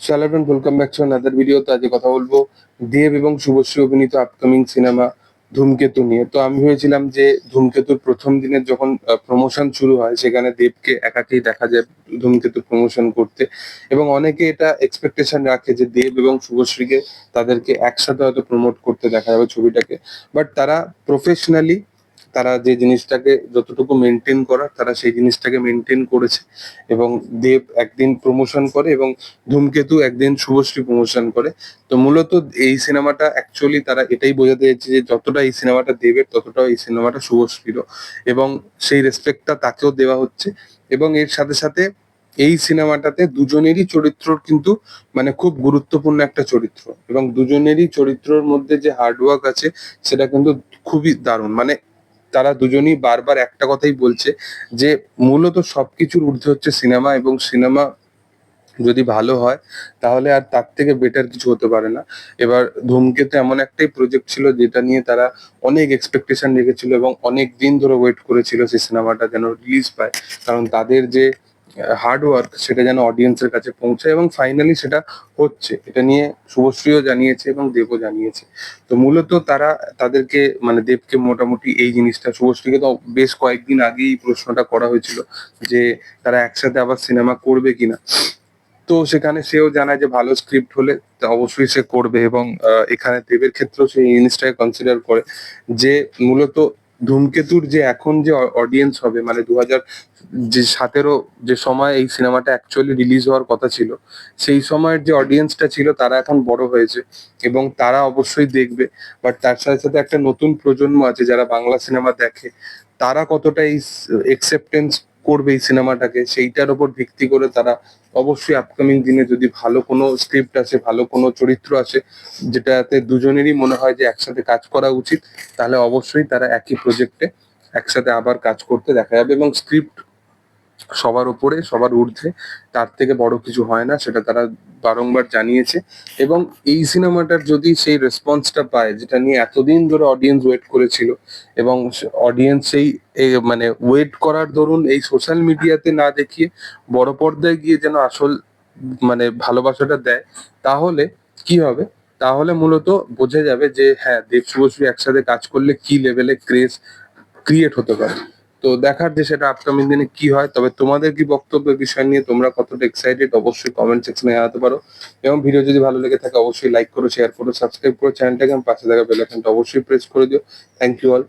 Hello everyone welcome back to another video তো আজকে কথা বলব দেব এবং শুভশ্রী অভিনীত আপকামিং সিনেমা ধূমকেতু নিয়ে। তো আমি ভেবেছিলাম যে ধূমকেতুর প্রথম দিনের যখন প্রমোশন শুরু হয়, সেখানে দেবকে একাকেই দেখা যায় ধূমকেতু প্রমোশন করতে। এবং অনেকে এটা এক্সপেকটেশন রাখে যে দেব এবং শুভশ্রীকে তাদেরকে একসাথে হয়তো প্রমোট করতে দেখা যাবে ছবিটাকে। বাট তারা প্রফেশনালি তারা যে জিনিসটাকে যতটুকু মেনটেন করার, তারা সেই জিনিসটাকে মেনটেন করেছে এবং দেব একদিন প্রমোশন করে এবং ধূমকেতু একদিন শুভশ্রী প্রমোশন করে। তো মূলত এই সিনেমাটা অ্যাকচুয়ালি তারা এটাই বোঝাতে চাইছে যে যতটা এই সিনেমাটা দেবের ততটা এই সিনেমাটা শুভশ্রীরও এবং সেই রেসপেক্টটা তাকেও দেওয়া হচ্ছে এবং এর সাথে সাথে এই সিনেমাটাতে দুজনেরই চরিত্র কিন্তু মানে খুব গুরুত্বপূর্ণ একটা চরিত্র এবং দুজনেরই চরিত্রের মধ্যে যে হার্ডওয়ার্ক আছে, সেটা কিন্তু খুবই দারুণ। মানে তারা দুজনই বারবার একটা কথাই বলছে যে মূলত সবকিছুর ঊর্ধ্বে হচ্ছে সিনেমা এবং সিনেমা যদি ভালো হয়, তাহলে আর তার থেকে বেটার কিছু হতে পারে না। এবার ধূমকেতু এমন একটাই প্রজেক্ট ছিল যেটা নিয়ে তারা অনেক এক্সপেকটেশন রেখেছিল এবং অনেক দিন ধরে ওয়েট করেছিল সেই সিনেমাটা যেন রিলিজ পায়। কারণ তাদের যে হার্ডওয়ার্ক সেটা যেন অডিয়েন্সের কাছে পৌঁছায় এবং ফাইনালি সেটা হচ্ছে। এটা নিয়ে শুভশ্রীও জানিয়েছে এবং দেবও জানিয়েছে। তো মূলত তারা তাদেরকে মানে দেবকে মোটামুটি এই জিনিসটা, শুভশ্রীকে তো বেশ কয়েকদিন আগেই প্রশ্নটা করা হয়েছিল যে তারা একসাথে আবার সিনেমা করবে কিনা। তো সেখানে সেও জানায় যে ভালো স্ক্রিপ্ট হলে অবশ্যই সে করবে এবং এখানে দেবের ক্ষেত্রেও সেই জিনিসটাকে কনসিডার করে যে মূলত ধূমকেতুর যে এখন যে অডিয়েন্স হবে মানে দু হাজার যে সাতেরো যে সময় এই সিনেমাটা অ্যাকচুয়ালি রিলিজ হওয়ার কথা ছিল, সেই সময়ের যে অডিয়েন্সটা ছিল তারা এখন বড় হয়েছে এবং তারা অবশ্যই দেখবে। বাট তার সাথে সাথে একটা নতুন প্রজন্ম আছে যারা বাংলা সিনেমা দেখে, তারা কতটা এই একসেপ্টেন্স করবে এই সিনেমাটাকে, সেইটার উপর ভিত্তি করে তারা অবশ্যই আপকামিং দিনে যদি ভালো কোনো স্ক্রিপ্ট আছে ভালো কোনো চরিত্র আসে, যেটাতে দুজনেরই মনে হয় যে একসাথে কাজ করা উচিত, তাহলে অবশ্যই তারা একই প্রজেক্টে একসাথে আবার কাজ করতে দেখা যাবে এবং স্ক্রিপ্ট সবার উপরে, সবার ঊর্ধ্বে। তার থেকে বড় কিছু হয় না, সেটা তারা বারংবার জানিয়েছে। এবং এই সিনেমাটার যদি সেই রেসপন্সটা পায়, যেটা নিয়ে এতদিন ধরে অডিয়েন্স ওয়েট করেছিল, এবং অডিয়েন্স সেই, এ মানে ওয়েট করার দরুন এই সোশ্যাল মিডিয়াতে না দেখিয়ে বড় পর্দায় গিয়ে যেন আসল মানে ভালোবাসাটা দেয়, তাহলে কি হবে? তাহলে মূলত বোঝা যাবে যে হ্যাঁ দেব একসাথে কাজ করলে কি লেভেলে ক্রেজ ক্রিয়েট হতে পারে। তো দেখার যে সেটা আপকামিং দিনে কি হয়, তবে তোমাদের কি বক্তব্যের বিষয় নিয়ে তোমরা কতটা এক্সাইটেড অবশ্যই কমেন্ট সেকশনে জানাতে পারো। এবং ভিডিও যদি ভালো লেগে থাকে, অবশ্যই লাইক করো শেয়ার করো সাবস্ক্রাইব করো চ্যানেলটাকে পাশে থাকা বেল আইকনটা অবশ্যই প্রেস করে দিও। Thank you all